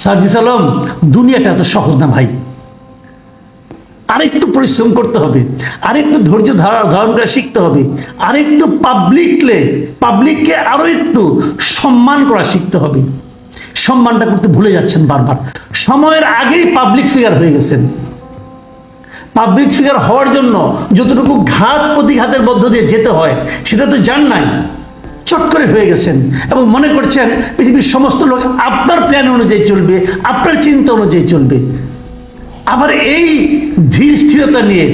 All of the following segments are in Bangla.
সার্জিস আলম দুনিয়াটা এত সহজ না ভাই। আরেকটু পরিশ্রম করতে হবে, আরেকটু ধৈর্য ধারা ধারণ করে শিখতে হবে, আরেকটু পাবলিকলে পাবলিককে আরও একটু সম্মান করা শিখতে হবে। সম্মানটা করতে ভুলে যাচ্ছেন বারবার। সময়ের আগেই পাবলিক ফিগার হয়ে গেছেন। পাবলিক ফিগার হওয়ার জন্য যতটুকু ঘাত প্রতিঘাতের মধ্য দিয়ে যেতে হয়, সেটা তো জান নাই। চট করে হয়ে গেছেন এবং মনে করছেন পৃথিবীর সমস্ত লোক আপনার প্ল্যান অনুযায়ী চলবে, আপনার চিন্তা অনুযায়ী চলবে। আবার এই ধীর স্থিরতা নিয়ে,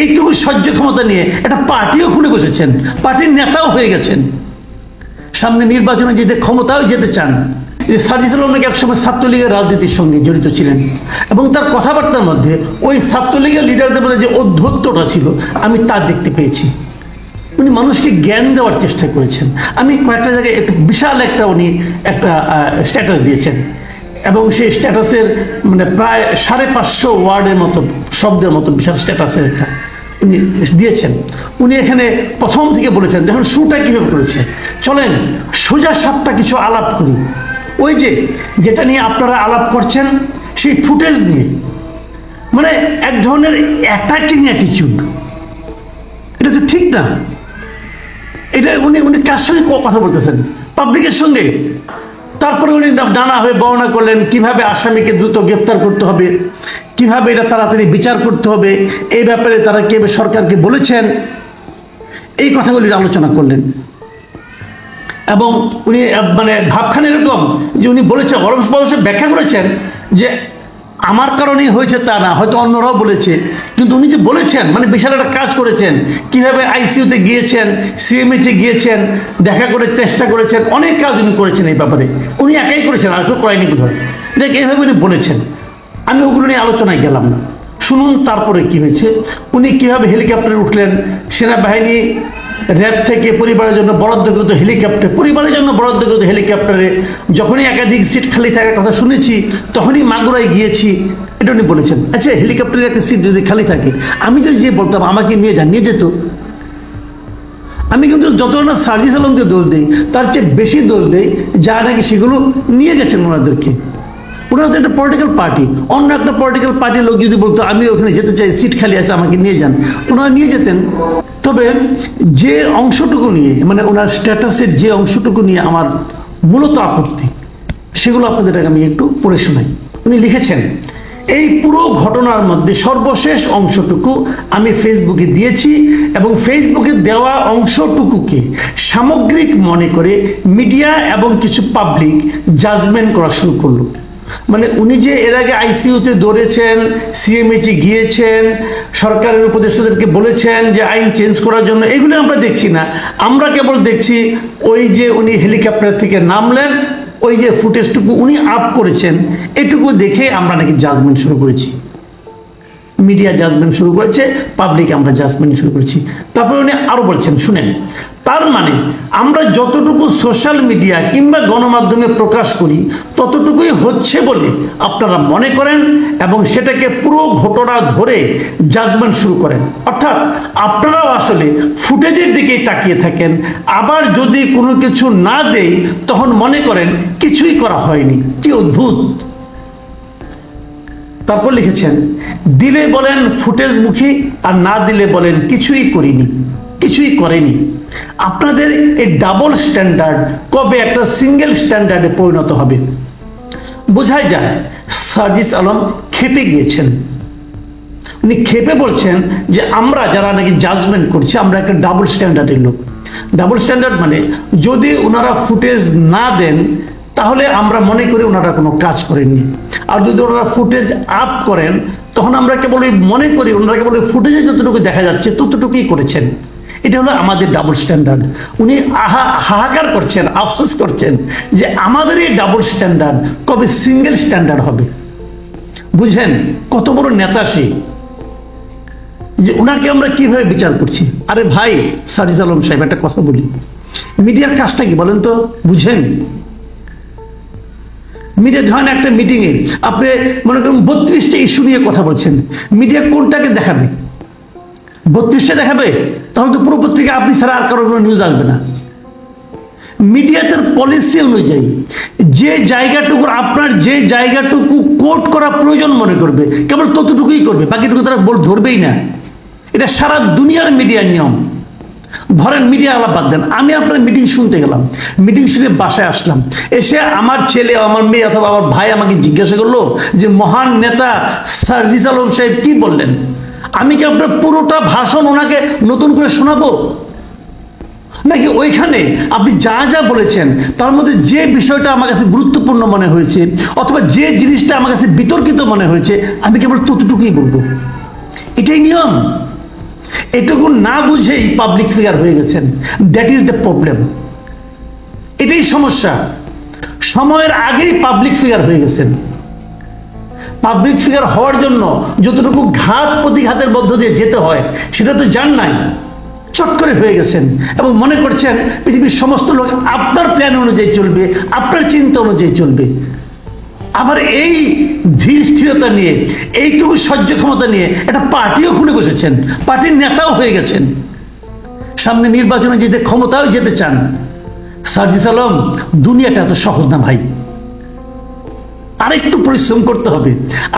এইটুকু সহ্য ক্ষমতা নিয়ে একটা পার্টিও খুলে বসেছেন, পার্টির নেতাও হয়ে গেছেন। সামনে নির্বাচনে যেতে ক্ষমতাও যেতে চান এই সার্জিসুল নাকি একসময় ছাত্রলীগের রাজনীতির সঙ্গে জড়িত ছিলেন, এবং তার কথাবার্তার মধ্যে ওই ছাত্রলীগের লিডারদের মধ্যে যে অধ্যত্বটা ছিল, আমি তা দেখতে পেয়েছি। উনি মানুষকে জ্ঞান দেওয়ার চেষ্টা করেছেন। আমি কয়েকটা জায়গায় একটু বিশাল একটা উনি একটা স্ট্যাটাস দিয়েছেন। এবং সেই স্ট্যাটাসের মানে প্রায় সাড়ে পাঁচশো ওয়ার্ডের মতো, শব্দের মতো বিশাল স্ট্যাটাসের একটা উনি দিয়েছেন। উনি এখানে প্রথম থেকে বলেছেন দেখুন শুটা কীভাবে করেছে? চলেন, সোজা সাপটা কিছু আলাপ করি। ওই যে, যেটা নিয়ে আপনারা আলাপ করছেন, সেই ফুটেজ নিয়ে। মানে এক ধরনের অ্যাটাকিং অ্যাটিচিউড এটা তো ঠিক না। এটা উনি উনি কার সঙ্গে কথা বলতেছেন? পাবলিকের সঙ্গে? তারপরে উনি নানা হয়ে বর্ণনা করলেন, কীভাবে আসামিকে দ্রুত গ্রেফতার করতে হবে? কীভাবে এটা তাড়াতাড়ি বিচার করতে হবে? এই ব্যাপারে তারা কে সরকারকে বলেছেন? এই কথাগুলি আলোচনা করলেন। এবং উনি মানে ভাবখান এরকম যে উনি বলেছেন অরস বয়সে ব্যাখ্যা করেছেন যে আমার কারণেই হয়েছে তা না, হয়তো অন্যরাও বলেছে। কিন্তু উনি যে বলেছেন মানে বিশাল একটা কাজ করেছেন, কীভাবে আইসিইউতে গিয়েছেন সিএমএইচে গিয়েছেন, দেখা করে চেষ্টা করেছেন, অনেক কাজ উনি করেছেন এই ব্যাপারে। উনি একাই করেছেন, আর কেউ করেনি হয় দেখ, এইভাবে উনি বলেছেন। আমি ওগুলো নিয়ে আলোচনায় গেলাম না। শুনুন, তারপরে কি হয়েছে। উনি কীভাবে হেলিকপ্টারে উঠলেন, সেনাবাহিনী র্যাব থেকে পরিবারের জন্য বরাদ্দকৃত হেলিকপ্টার, পরিবারের জন্য বরাদ্দকৃত হেলিকপ্টারে যখনই একাধিক সিট খালি থাকার কথা শুনেছি, তখনই মাগুরায় গিয়েছি। এটা উনি বলেছেন আচ্ছা হেলিকপ্টারের একটা সিট যদি খালি থাকে, আমি যদি যে বলতাম, আমাকে নিয়ে যান, নিয়ে যেত। আমি কিন্তু যত না সার্জিস আলমকে দোষ দিই, তার চেয়ে বেশি দোষ দেই, যা নাকি সেগুলো নিয়ে গেছেন ওনাদেরকে। ওনারা তো একটা পলিটিক্যাল পার্টি অন্য একটা পলিটিক্যাল পার্টির লোক যদি বলতো, আমি ওখানে যেতে চাই, সিট খালি আছে, আমাকে নিয়ে যান। ওনারা নিয়ে যেতেন। তবে যে অংশটুকু নিয়ে মানে ওনার স্ট্যাটাসের যে অংশটুকু নিয়ে আমার মূলত আপত্তি, সেগুলো আপনাদের আমি একটু পড়ে শোনাই। উনি লিখেছেন, এই পুরো ঘটনার মধ্যে সর্বশেষ অংশটুকু আমি ফেসবুকে দিয়েছি এবং ফেসবুকে দেওয়া অংশটুকুকে সামগ্রিক মনে করে মিডিয়া এবং কিছু পাবলিক জাজমেন্ট করা শুরু করল। মানে উনি যে এর আগে আইসিইউতে দৌড়েছেন সিএমএইচে গিয়েছেন, সরকারের উপদেষ্টাদেরকে বলেছেন যে আইন চেঞ্জ করার জন্য, এগুলো আমরা দেখছি না। আমরা কেবল দেখছি ওই যে উনি হেলিকপ্টার থেকে নামলেন, ওই যে ফুটেজটুকু উনি আপ করেছেন। এটুকু দেখে আমরা নাকি জাজমেন্ট শুরু করেছি। মিডিয়া জাজমেন্ট শুরু করেছে পাবলিক আমরা জাজমেন্ট শুরু করেছি। তারপরে উনি আরও বলছেন, শুনেন তার মানে আমরা যতটুকু সোশ্যাল মিডিয়া কিংবা গণমাধ্যমে প্রকাশ করি, ততটুকুই হচ্ছে বলে আপনারা মনে করেন এবং সেটাকে পুরো ঘটনা ধরে জাজমেন্ট শুরু করেন। অর্থাৎ আপনারাও আসলে ফুটেজের দিকেই তাকিয়ে থাকেন। আবার যদি কোনো কিছু না দেই, তখন মনে করেন কিছুই করা হয়নি। কি অদ্ভুত! তারপর লিখেছেন, দিলে বলেন ফুটেজ মুখী আর না দিলে বলেন কিছুই করিনি। কিছুই করেনি। আপনাদের এই ডাবল স্ট্যান্ডার্ড কবে একটা সিঙ্গেল স্ট্যান্ডার্ডে পরিণত হবে? বোঝাই যায়, সার্জিস আলম খেপে গিয়েছেন। উনি খেপে বলছেন যে, আমরা যারা নাকি জাজমেন্ট করছি, আমরা একটা ডাবল স্ট্যান্ডার্ডের লোক। ডাবল স্ট্যান্ডার্ড মানে যদি ওনারা ফুটেজ না দেন, তাহলে আমরা মনে করি ওনারা কোনো কাজ করেননি। আর যদি ওনারা ফুটেজ আপ করেন, তখন আমরা কেবল মনে করি, ওনারা কেবল ফুটেজে যতটুকু দেখা যাচ্ছে, ততটুকুই করেছেন। এটা হলো আমাদের ডাবল স্ট্যান্ডার্ড উনি আহা, হাহাকার করছেন, আফসোস করছেন যে আমাদের এই ডাবল স্ট্যান্ডার্ড কবে সিঙ্গেল স্ট্যান্ডার্ড হবে। বুঝেন কত বড় নেতা সে। যে ওনাকে আমরা কীভাবে বিচার করছি? আরে ভাই সারিজ আলম সাহেব, একটা কথা বলি। মিডিয়ার কাজটা কি বলেন তো? বুঝেন? মিডিয়া ধরেন একটা মিটিংয়ে আপনি মনে করুন বত্রিশটা ইস্যু নিয়ে কথা বলছেন। মিডিয়া কোনটাকে দেখাবে? বত্রিশটা দেখাবে, তাহলে তো পুরো পত্রিকা আপনি ছাড়া আর কারও কোনো নিউজ আসবে না। মিডিয়াতের পলিসি অনুযায়ী, যে জায়গাটুকু আপনার, যে জায়গাটুকু কোট করা প্রয়োজন মনে করবে, কেবল ততটুকুই করবে, বাকিটুকু তারা বল ধরবেই না। এটা সারা দুনিয়ার মিডিয়ার নিয়ম। ধরেন মিডিয়া আলাপ বাদ দেন, আমি আপনার মিটিং শুনতে গেলাম মিটিং শুনে বাসায় আসলাম, এসে আমার ছেলে, আমার মেয়ে অথবা আমার ভাই আমাকে জিজ্ঞাসা করল যে, মহান নেতা সার্জিস আলম সাহেব কি বললেন? আমি কি আপনার পুরোটা ভাষণ ওনাকে নতুন করে শোনাবো? নাকি ওইখানে আপনি যা যা বলেছেন, তার মধ্যে যে বিষয়টা আমার কাছে গুরুত্বপূর্ণ মনে হয়েছে, অথবা যে জিনিসটা আমার কাছে বিতর্কিত মনে হয়েছে, আমি কেবল ততটুকুই বলব। এটাই নিয়ম। এটুকু না বুঝেই পাবলিক ফিগার হয়ে গেছেন। দ্যাট ইজ দ্য প্রবলেম এটাই সমস্যা। সময়ের আগেই পাবলিক ফিগার হয়ে গেছেন। পাবলিক ফিগার হওয়ার জন্য যতটুকু ঘাত প্রতিঘাতের মধ্য দিয়ে যেতে হয়, সেটা তো জান নাই। চট করে হয়ে গেছেন এবং মনে করছেন পৃথিবীর সমস্ত লোক আপনার প্ল্যান অনুযায়ী চলবে, আপনার চিন্তা অনুযায়ী চলবে। আবার এই ধীর স্থিরতা নিয়ে, এইটুকু সহ্য ক্ষমতা নিয়ে একটা পার্টিও খুলে বসেছেন, পার্টির নেতাও হয়ে গেছেন। সামনে নির্বাচনে যেতে ক্ষমতাও যেতে চান, সার্জিস আলম, দুনিয়াটা এত সহজ না ভাই। আরেকটু পরিশ্রম করতে হবে,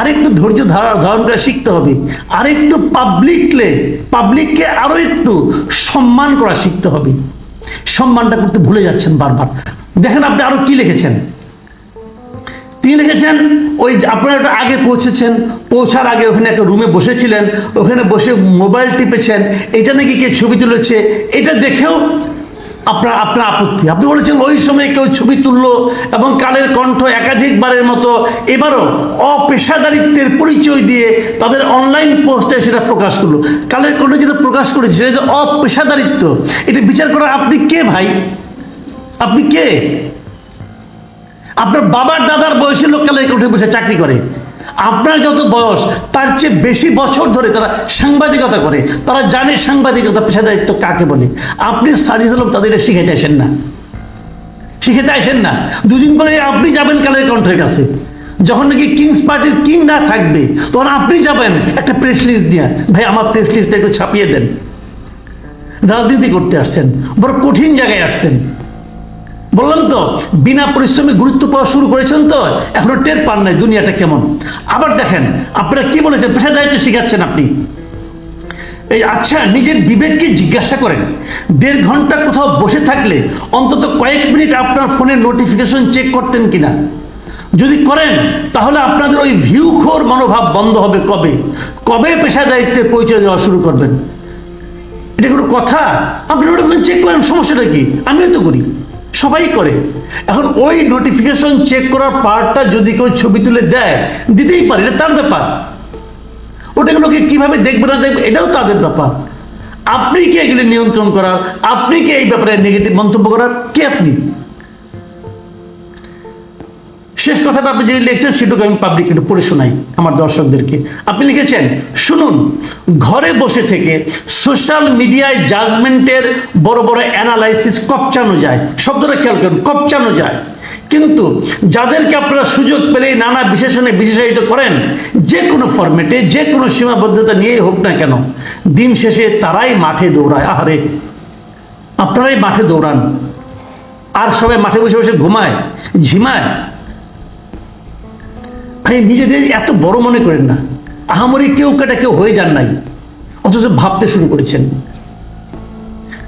আরেকটু ধৈর্য ধারা ধারণ করা শিখতে হবে, আরেকটু পাবলিকলে পাবলিককে আরও একটু সম্মান করা শিখতে হবে। সম্মানটা করতে ভুলে যাচ্ছেন বারবার। দেখেন আপনি আরও কি লিখেছেন? তিনি লিখেছেন, ওই আপনারা একটু আগে পৌঁছেছেন, পৌঁছার আগে ওখানে একটা রুমে বসেছিলেন, ওখানে বসে মোবাইল টিপেছেন, এটা নাকি কে ছবি তুলেছে, এটা দেখেও আপনার আপনার আপত্তি। আপনি বলেছেন, ওই সময় কেউ ছবি তুললো এবং কালের কণ্ঠ একাধিকবারের মতো এবারও অপেশাদারিত্বের পরিচয় দিয়ে তাদের অনলাইন পোস্টে সেটা প্রকাশ করল। কালের কণ্ঠ যেটা প্রকাশ করেছে, সেটা যে অপেশাদারিত্ব, এটা বিচার করা আপনি কে ভাই? আপনি কে? আপনার বাবার দাদার বয়সী লোক কালে উঠে বসে চাকরি করে। আপনার যত বয়স, তার চেয়ে বেশি বছর ধরে তারা সাংবাদিকতা করে। তারা জানে সাংবাদিকতা পেশাদারিত্ব কাকে বলে। আপনি সারিজ আলম, তাদের শিখাইতে আসেন না। শিখাতে আসেন না। দুদিন পরে আপনি যাবেন কালের কণ্ঠের কাছে। যখন নাকি কিংস পার্টির কিং না থাকবে, তখন আপনি যাবেন একটা প্রেস লিস্ট দিয়ে। ভাই, আমার প্রেস লিস্টটা একটু ছাপিয়ে দেন। রাজনীতি করতে আসছেন, বড় কঠিন জায়গায় আসছেন। বললাম তো, বিনা পরিশ্রমে গুরুত্ব পাওয়া শুরু করেছেন তো, এখনও টের পান নাই দুনিয়াটা কেমন। আবার দেখেন, আপনারা কি বলেছেন, পেশাদারিত্ব শিখাচ্ছেন আপনি? এই আচ্ছা নিজের বিবেককে জিজ্ঞাসা করেন। দেড় ঘণ্টা কোথাও বসে থাকলে অন্তত কয়েক মিনিট আপনার ফোনের নোটিফিকেশন চেক করতেন কিনা? যদি করেন, তাহলে আপনাদের ওই ভিউ খোর মনোভাব বন্ধ হবে কবে? কবে পেশাদারিত্বের পরিচয় দেওয়া শুরু করবেন? এটা কোনো কথা? আপনি ওটা চেক করেন, সমস্যাটা কি? আমিও তো করি। সবাই করে। এখন ওই নোটিফিকেশন চেক করার পার্টটা যদি কেউ ছবি তুলে দেয়, দিতেই পারে, এটা তার ব্যাপার। ওটাকে লোকে কীভাবে দেখবে না দেখবে, এটাও তাদের ব্যাপার। আপনি কি এগুলি নিয়ন্ত্রণ করার, আপনি কি এই ব্যাপারে নেগেটিভ মন্তব্য করার, কে আপনি? শেষ কথাটা আপনি যেটা লিখছেন, সেটুকু আমি পাবলিক একটু পড়ে শোনাই আমার দর্শকদেরকে। আপনি লিখেছেন, শুনুন, ঘরে বসে থেকে সোশ্যাল মিডিয়ায় জাজমেন্টের বড় বড় অ্যানালাইসিস কপচানো যায়। শব্দটা খেয়াল করুন, কপচানো যায়। কিন্তু যাদেরকে আপনারা সুযোগ পেলেই নানা বিশেষণে বিশেষায়িত করেন, যে কোনো ফরম্যাটে যে কোনো সীমাবদ্ধতা নিয়েই হোক না কেন, দিন শেষে তারাই মাঠে দৌড়ায়। আহারে, আপনারাই মাঠে দৌড়ান। আর সবাই মাঠে বসে বসে ঘুমায়, ঝিমায় ভাই, নিজেদের এত বড় মনে করেন না। আহামরি কেউ কেটা কেউ হয়ে যান নাই। অথচ ভাবতে শুরু করেছেন।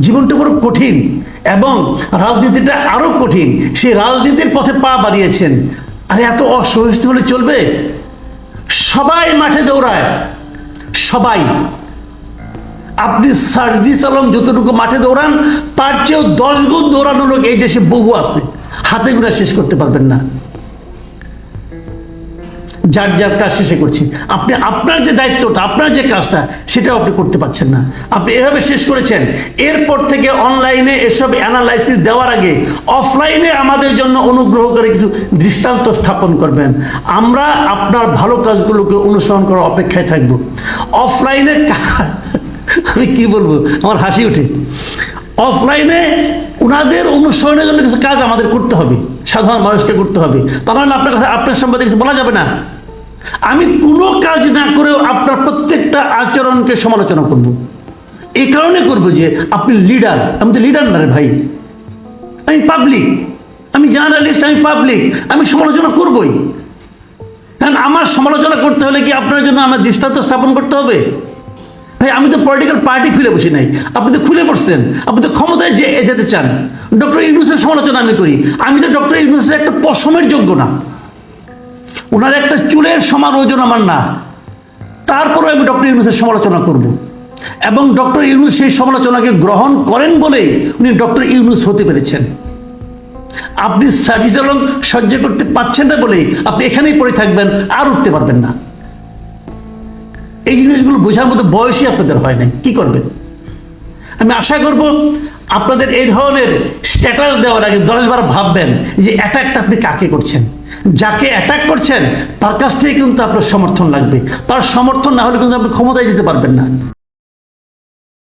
জীবনটা বড় কঠিন এবং রাজনীতিটা আরও কঠিন। সেই রাজনীতির পথে পা বাড়িয়েছেন। আর, এত অসহিষ্ণু হলে চলবে? সবাই মাঠে দৌড়ায়। সবাই। আপনি সার্জিস আলম যতটুকু মাঠে দৌড়ান, তার চেয়েও দশ গুণ দৌড়ানো লোক এই দেশে বহু আছে। হাতে গুড়া শেষ করতে পারবেন না। যার যার কাজ শেষে করছি। আপনি আপনার যে দায়িত্বটা, আপনার যে কাজটা, সেটাও আপনি করতে পারছেন না। আপনি এভাবে শেষ করেছেন। এরপর থেকে অনলাইনে এসব অ্যানালাইসিস দেওয়ার আগে অফলাইনে আমাদের জন্য অনুগ্রহ করে কিছু দৃষ্টান্ত স্থাপন করবেন। আমরা আপনার ভালো কাজগুলোকে অনুসরণ করার অপেক্ষায় থাকব। অফলাইনে আমি কি বলব? আমার হাসি ওঠে। অফলাইনে ওনাদের অনুসরণের জন্য কিছু কাজ আমাদের করতে হবে। সাধারণ মানুষকে করতে হবে। তা নাহলে আপনার কাছে আপনার কিছু বলা যাবে না। আমি কোনো কাজ না করেও আপনার প্রত্যেকটা আচরণকে সমালোচনা করব। এই কারণে করব যে আপনি লিডার আমি তো লিডার না রে ভাই। আমি পাবলিক আমি জার্নালিস্ট আমি পাবলিক আমি সমালোচনা করবই। কারণ আমার সমালোচনা করতে হলে কি আপনার জন্য আমার দৃষ্টান্ত স্থাপন করতে হবে? ভাই, আমি তো পলিটিক্যাল পার্টি খুলে বসি নাই। আপনি তো খুলে বসছেন। আপনি তো ক্ষমতায় যে যেতে চান। ডক্টর ইউনুসের সমালোচনা আমি করি। আমি তো ডক্টর ইউনুসের একটা পশমের যোগ্য না। ওনার একটা চুলের সমান ওজন আমার না। তারপরেও আমি ডক্টর ইউনুসের সমালোচনা করব। এবং ডক্টর ইউনুস সেই সমালোচনাকে গ্রহণ করেন বলেই উনি ডক্টর ইউনুস হতে পেরেছেন। আপনি সার্জিস আলম সহ্য করতে পারছেন না বলেই আপনি এখানেই পড়ে থাকবেন, আর উঠতে পারবেন না। এই জিনিসগুলো বোঝার মতো বয়সই আপনাদের হয় নাই। কি করবেন? আমি আশা করব আপনাদের এই ধরনের স্ট্যাটাস দেওয়ার আগে দশ বার ভাববেন যে অ্যাটাকটা আপনি কাকে করছেন? যাকে অ্যাটাক করছেন, তার কাছ থেকে কিন্তু আপনার সমর্থন লাগবে। তার সমর্থন না হলে কিন্তু আপনি ক্ষমতায় যেতে পারবেন না।